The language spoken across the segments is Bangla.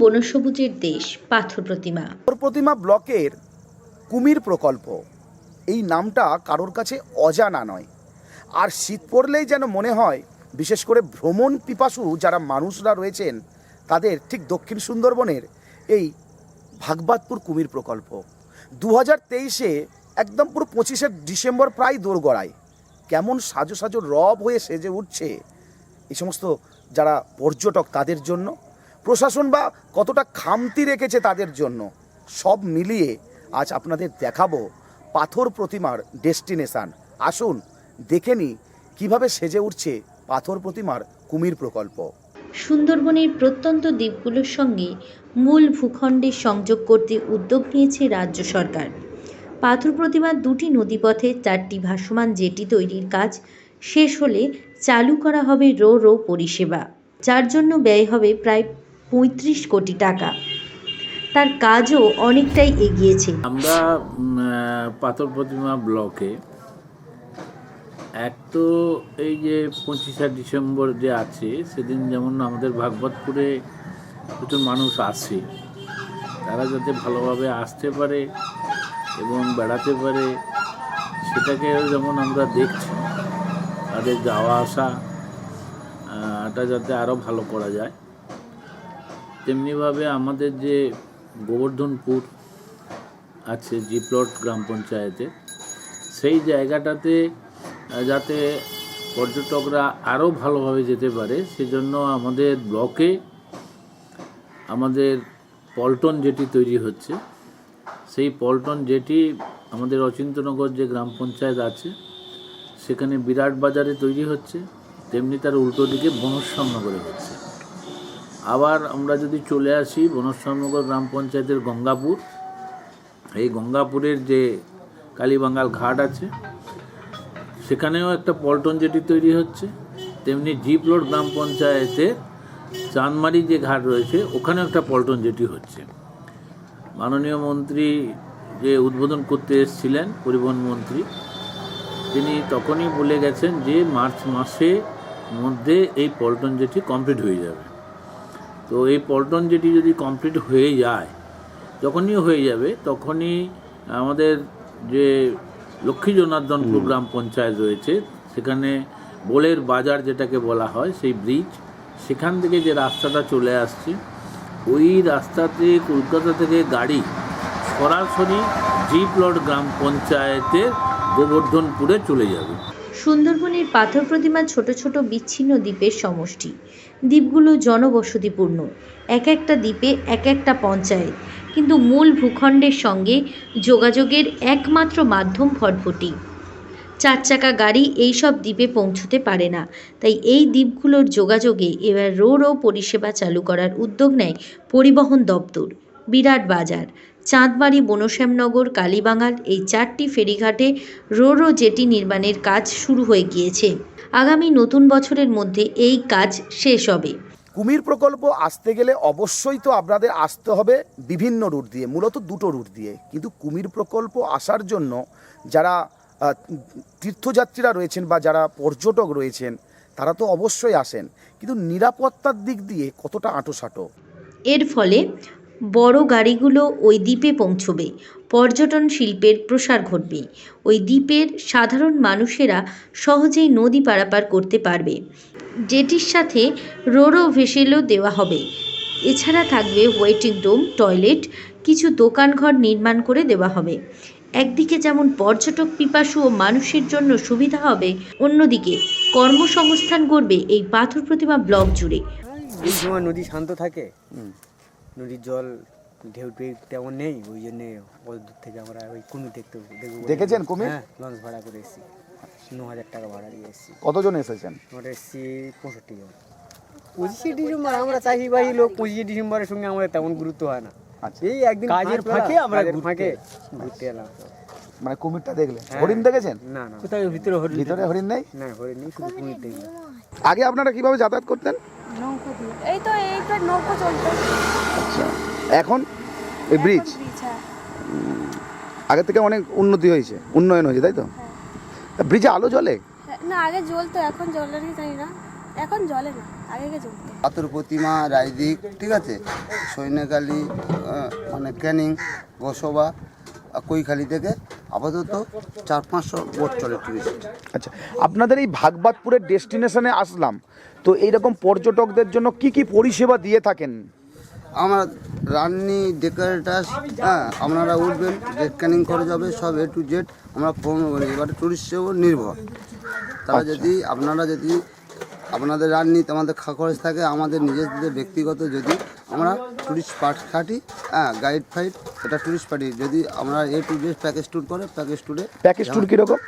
বনসবুজের দেশ, পাথর প্রতিমা। প্রতিমা ব্লকের কুমির প্রকল্প। এই নামটা কারোর কাছে অজানা নয়। আর শীত পড়লেই যেন মনে হয়, বিশেষ করে ভ্রমণ পিপাসু যারা মানুষরা রয়েছেন, তাদের ঠিক দক্ষিণ সুন্দরবনের এই ভাগবাদপুর কুমির প্রকল্প। দু হাজার তেইশে একদম পুরো পঁচিশে ডিসেম্বর প্রায় দোরগড়ায়। কেমন সাজো সাজো রব হয়ে সেজে উঠছে, এই সমস্ত যারা পর্যটক তাদের জন্য। প্রশাসন বা কতটা খামতি রেখেছে তাদের জন্য, সব মিলিয়ে আজ আপনাদের দেখাবো পাথর প্রতিমার ডেস্টিনেশন। আসুন, দেখে নি কীভাবে সেজে উঠছে পাথর প্রতিমার কুমির প্রকল্প। সুন্দরবনের প্রত্যন্ত দ্বীপগুলোর সঙ্গে মূল ভূখণ্ডের সংযোগ করতে উদ্যোগ নিয়েছে রাজ্য সরকার। পাথর প্রতিমার দুটি নদীপথে চারটি ভাসমান জেটি তৈরির কাজ শেষ হলে চালু করা হবে রো রো পরিষেবা। যার জন্য ব্যয় হবে প্রায় পঁয়ত্রিশ কোটি টাকা। তার কাজও অনেকটাই এগিয়েছে। আমরা পাথর প্রতিমা ব্লকে এক তো এই যে পঁচিশে ডিসেম্বর যে আছে, সেদিন যেমন আমাদের ভাগবতপুরে প্রচুর মানুষ আসে। তারা যাতে ভালোভাবে আসতে পারে এবং বেড়াতে পারে সেটাকে যেমন আমরা দেখছি, তাদের যাওয়া আসা এটা যাতে আরও ভালো করা যায়। তেমনিভাবে আমাদের যে গোবর্ধনপুর আছে জি প্লট গ্রাম পঞ্চায়েতে, সেই জায়গাটাতে যাতে পর্যটকরা আরও ভালোভাবে যেতে পারে, সেজন্য আমাদের ব্লকে আমাদের পল্টন যেটি তৈরি হচ্ছে। সেই পল্টন যেটি আমাদের অচিন্তনগর যে গ্রাম পঞ্চায়েত আছে, সেখানে বিরাট বাজারে তৈরি হচ্ছে, তেমনি তার উল্টো দিকে বনশ্যামনগরে হচ্ছে। আবার আমরা যদি চলে আসি বনশ্যামনগর গ্রাম পঞ্চায়েতের গঙ্গাপুর, এই গঙ্গাপুরের যে কালীবাঙ্গাল ঘাট আছে, সেখানেও একটা পল্টন জেটি তৈরি হচ্ছে, তেমনি জি প্লট গ্রাম পঞ্চায়েতের চাঁদমারি যে ঘাট রয়েছে, ওখানেও একটা পল্টন জেটি হচ্ছে। মাননীয় মন্ত্রী যে উদ্বোধন করতে এসেছিলেন, পরিবহন মন্ত্রী, তিনি তখনই বলে গেছেন যে মার্চ মাসে মধ্যে এই পল্টন জেটি কমপ্লিট হয়ে যাবে। তো এই পল্টন যেটি যদি কমপ্লিট হয়ে যায় যখনই হয়ে যাবে তখনই আমাদের যে লক্ষ্মী জনার্দনপুর গ্রাম পঞ্চায়েত রয়েছে সেখানে বোলের বাজার যেটাকে বলা হয় সেই ব্রিজ সেখান থেকে যে রাস্তাটা চলে আসছে ওই রাস্তাতে কলকাতা থেকে গাড়ি সরাসরি জি প্লট গ্রাম পঞ্চায়েতের গোবর্ধনপুরে চলে যাবে। সুন্দরবনের পাথর প্রতিমা ছোট ছোট বিচ্ছিন্ন দ্বীপের সমষ্টি। দ্বীপগুলো জনবসতিপূর্ণ। এক একটা দ্বীপে এক একটা পঞ্চায়েত। কিন্তু মূল ভূখণ্ডের সঙ্গে যোগাযোগের একমাত্র মাধ্যম ভটভটি চার চাকা গাড়ি এই সব দ্বীপে পৌঁছতে পারে না। তাই এই দ্বীপগুলোর যোগাযোগে এবার রো রো পরিষেবা চালু করার উদ্যোগ নেয় পরিবহন দপ্তর, বিরাট বাজার। চাঁদমারি বনশ্যামনগর কালীবাঙ্গাল এই চারটি ফেরিঘাটে রো রো জেটি নির্মাণের কাজ শুরু হয়ে গিয়েছে। আগামী নতুন বছরের মধ্যে এই কাজ শেষ হবে। কুমির প্রকল্প আসতে গেলে অবশ্যই তো আপনাদের আসতে হবে বিভিন্ন রুট দিয়ে মূলত দুটো রুট দিয়ে। কিন্তু কুমির প্রকল্প আসার জন্য যারা তীর্থযাত্রীরা রয়েছেন বা যারা পর্যটক রয়েছেন তারা তো অবশ্যই আসেন। কিন্তু নিরাপত্তার দিক দিয়ে কতটা আঁটোসাঁটো? এর ফলে বড় গাড়িগুলো ওই দ্বীপে পৌঁছবে, পর্যটন শিল্পের প্রসার ঘটবে। ওই দ্বীপের সাধারণ মানুষেরা সহজেই নদী পারাপার করতে পারবে। যেটির সাথে রোরো ভেসেলও দেওয়া হবে। এছাড়া থাকবে ওয়েটিং রুম, টয়লেট, কিছু দোকানঘর নির্মাণ করে দেওয়া হবে। একদিকে যেমন পর্যটক পিপাসু ও মানুষের জন্য সুবিধা হবে, অন্যদিকে কর্মসংস্থান গড়বে এই পাথর প্রতিমা ব্লক জুড়ে। নদী শান্ত থাকে? নদীর জল ঢেউ টেউ তেমন নেই ওই জন্যে অত দূর থেকে আমরা ওই কুমির দেখতে দেখব দেখেছেন কুমির? হ্যাঁ লঞ্চ ভাড়া করে এসেছি। ন হাজার টাকা ভাড়া দিয়ে এসেছি। কতজন এসেছেন? আমরা এসেছি পঁয়ষট্টি জন। পঁচিশে ডিসেম্বর আমরা চাষি বাড়ি লোক পঁচিশে ডিসেম্বরের সঙ্গে আমাদের তেমন গুরুত্ব হয় না। আচ্ছা। এই একদিন কাজের ফাঁকে আমরা ফাঁকে ঘুরতে এলাম। মানে কুমিরটা দেখলেন? হ্যাঁ। হরিণ দেখেছেন? না না। কোথায়? ভিতরে হরিণ ভিতরে হরিণ নেই? না হরিণ নেই শুধু কুমির দেখলাম। আগে আপনারা কীভাবে যাতায়াত করতেন? নৌকো দিয়ে। এই তো এই তো নৌকো চলতো আচ্ছা। এখন? এই ব্রিজ হ্যাঁ। আগে থেকে অনেক উন্নতি হয়েছে উন্নয়ন হয়েছে তাই তো? ব্রিজে আলো জ্বলে? হ্যাঁ, না আগে জ্বলতো এখন জ্বলে নাকি জানি না। এখন জলে না আগে পাথর প্রতিমা রায়দিক ঠিক আছে? সৈন্যকালী মানে ক্যানিং গোসবা কৈখালি থেকে আপাতত চার পাঁচশো বোট চলে টুরিস্ট আচ্ছা আপনাদের এই ভাগবাদপুরের ডেস্টিনেশনে আসলাম তো এইরকম পর্যটকদের জন্য কি কি পরিষেবা দিয়ে থাকেন? আমরা রান্নি ডেকোরেটার্স হ্যাঁ আপনারা উঠবেন ডেট ক্যানিং করে যাবে সব এ টু জেড আমরা পূর্ণ করি এবার টুরিস্টের উপর নির্ভর। তারা যদি আপনারা যদি আপনাদের রান্নি আমাদের খা খরচ থাকে আমাদের নিজেদের ব্যক্তিগত যদি আমরা টুরিস্ট পার্ট খাটি হ্যাঁ গাইড ফাইড এটা টুরিস্ট পার্টি যদি আমরা A to Z package tour করে প্যাকেজ ট্যুরে প্যাকেজ ট্যুর কীরকম?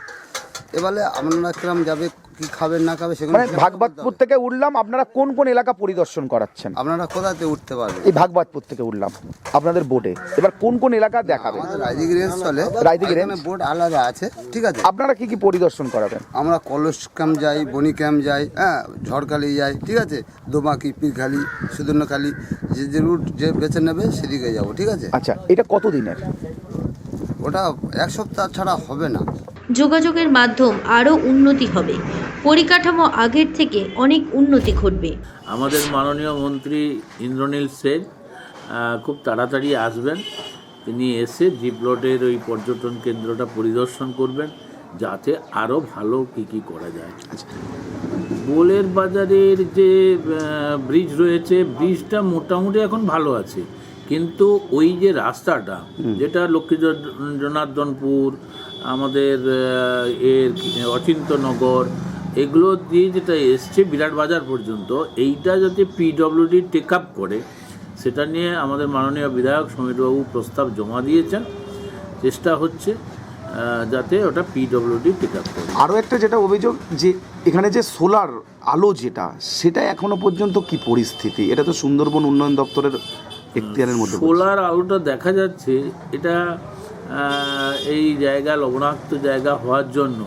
এবারে আপনারা কিরম যাবে কি খাবেন না খাবে সেগুলো মানে ভাগবাদপুর থেকে উঠলাম আপনারা কোন কোন এলাকা পরিদর্শন করাচ্ছেন? আপনারা কোথাতে উঠতে পারবেন? এই ভাগবাদপুর থেকে উঠলাম আপনাদের বোটে এবার কোন কোন এলাকা দেখাবেন? আমাদের রাইদিক রেঞ্জ চলে। এখানে রেঞ্জ? বোর্ড আলাদা আছে ঠিক আছে? আপনারা কি কি পরিদর্শন করাবেন? আমরা কলস ক্যাম্প যাই বনি ক্যাম্প যাই হ্যাঁ ঝড়খালি যাই ঠিক আছে? দোমাকি পীরখালি সুদর্ণখালি যে যে রুট যে বেছে নেবে সেদিকে যাব ঠিক আছে? আচ্ছা এটা কত দিনের ওটা এক সপ্তাহ ছাড়া হবে না। যোগাযোগের মাধ্যম আরও উন্নতি হবে। পরিকাঠামো আগের থেকে অনেক উন্নতি ঘটবে। আমাদের মাননীয় মন্ত্রী ইন্দ্রনীল সেন খুব তাড়াতাড়ি আসবেন। তিনি এসে জি প্লটের ওই পর্যটন কেন্দ্রটা পরিদর্শন করবেন যাতে আরও ভালো কী কী করা যায়। বোলের বাজারের যে ব্রিজ রয়েছে ব্রিজটা মোটামুটি এখন ভালো আছে। কিন্তু ওই যে রাস্তাটা যেটা লক্ষ্মী জনার্দনপুর আমাদের এর অচিন্তনগর এগুলো দিয়ে যেটা এসছে বিরাট বাজার পর্যন্ত এইটা যাতে পিডব্লিউডি টেক আপ করে সেটা নিয়ে আমাদের মাননীয় বিধায়ক সমীরবাবু প্রস্তাব জমা দিয়েছেন। চেষ্টা হচ্ছে যাতে ওটা পিডব্লিউডি টেক আপ করে। আরও একটা যেটা অভিযোগ যে এখানে যে সোলার আলো যেটা সেটা এখনও পর্যন্ত কি পরিস্থিতি? এটা তো সুন্দরবন উন্নয়ন দপ্তরের এখতিয়ারের মধ্যে সোলার আলোটা দেখা যাচ্ছে এটা এই জায়গা লবণাক্ত জায়গা হওয়ার জন্য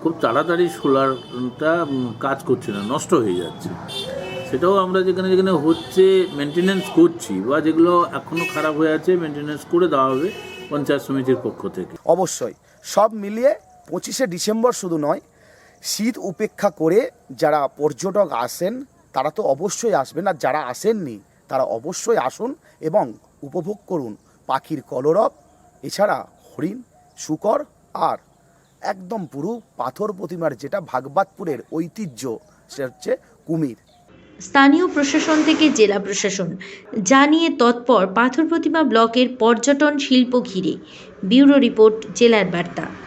খুব তাড়াতাড়ি সোলারটা কাজ করছে না, নষ্ট হয়ে যাচ্ছে। সেটাও আমরা যেখানে যেখানে হচ্ছে মেনটেনেন্স করছি বা যেগুলো এখনও খারাপ হয়ে আছে মেনটেনেন্স করে দেওয়া হবে পঞ্চায়েত সমিতির পক্ষ থেকে। অবশ্যই, সব মিলিয়ে পঁচিশে ডিসেম্বর শুধু নয়, শীত উপেক্ষা করে যারা পর্যটক আসেন, তারা তো অবশ্যই আসবেন, আর যারা আসেননি, তারা অবশ্যই আসুন এবং উপভোগ করুন পাখির কলরব এছাড়া হরিণ, শুকর, আর, একদম পুরো পাথর প্রতিমার যেটা ভাগবাদপুরের ঐতিহ্য, সেটা হচ্ছে কুমির। স্থানীয় প্রশাসন থেকে জেলা প্রশাসন, জানিয়ে তৎপর পাথর প্রতিমা ব্লকের পর্যটন শিল্প ঘিরে। ব্যুরো রিপোর্ট, জেলার বার্তা।